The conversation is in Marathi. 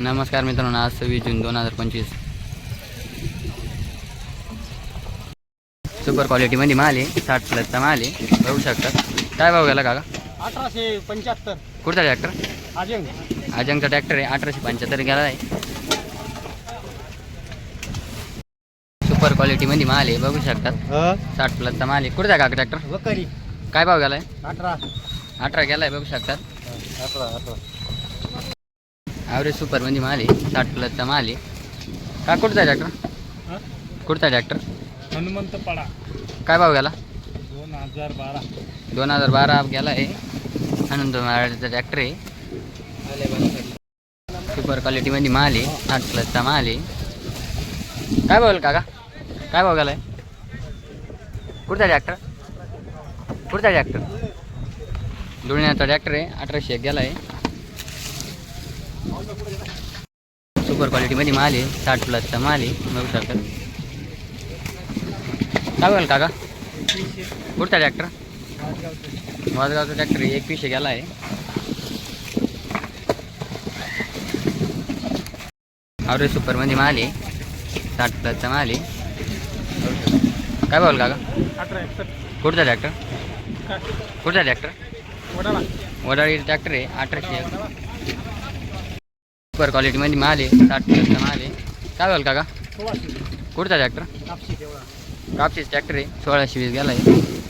नमस्कार मित्रांनो आज सव्वीस जून दोन हजार पंचवीस. सुपर क्वालिटीमध्ये माल आहे साठ प्लसचा माल आहे बघू शकतात काय भाव गेला काका? अठराशे पंच्याहत्तर. कुठचा ट्रॅक्टर अजंग. आजंगचा ट्रॅक्टर आहे अठराशे पंच्याहत्तर गेला आहे. सुपर क्वालिटीमध्ये माल आहे बघू शकतात साठ प्लसचा माल आहे. कुठचा काका ट्रॅक्टर वकरी काय भाव गेला अठरा. अठरा गेला आहे बघू शकतात अठरा अठरा. ॲव्हरेज सुपरमध्ये माल आहे साठ प्लसचा माल. आहे का कुठचा ट्रॅक्टर कुठचा ट्रॅक्टर हनुमंत पडा. काय भाव गेला? दोन हजार बारा. दोन हजार बारा गेला आहे. आनंद महाराजाचा ट्रॅक्टर आहे. सुपर क्वालिटीमध्ये माल आहे साठ प्लसचा माल. आहे काय भाव काका? काय भाव गेला आहे? कुठचा ट्रॅक्टर कुठचा ट्रॅक्टर धुळण्याचा ट्रॅक्टर आहे. अठराशे एक गेला आहे. सुपर क्वालिटीमध्ये माल आहे साठ प्लसचा माल आहे बघू शकतात काय बोल काका? कुठचा ट्रॅक्टर वाजगावचा ट्रॅक्टर एकवीसशे गेला आहे. आवरे सुपरमध्ये माल आहे साठ प्लसचा माल आहे. काय बोल काका? कुठचा ट्रॅक्टर कुठचा ट्रॅक्टर वडाळा. ट्रॅक्टर आहे अठराशे सुपर क्वालिटीमध्ये माल आहे साठ प्लसचा माल आहे. काय बोल काका? कुठचा ट्रॅक्टर कापशीच ट्रॅक्टर आहे सोळाशे वीस गेला आहे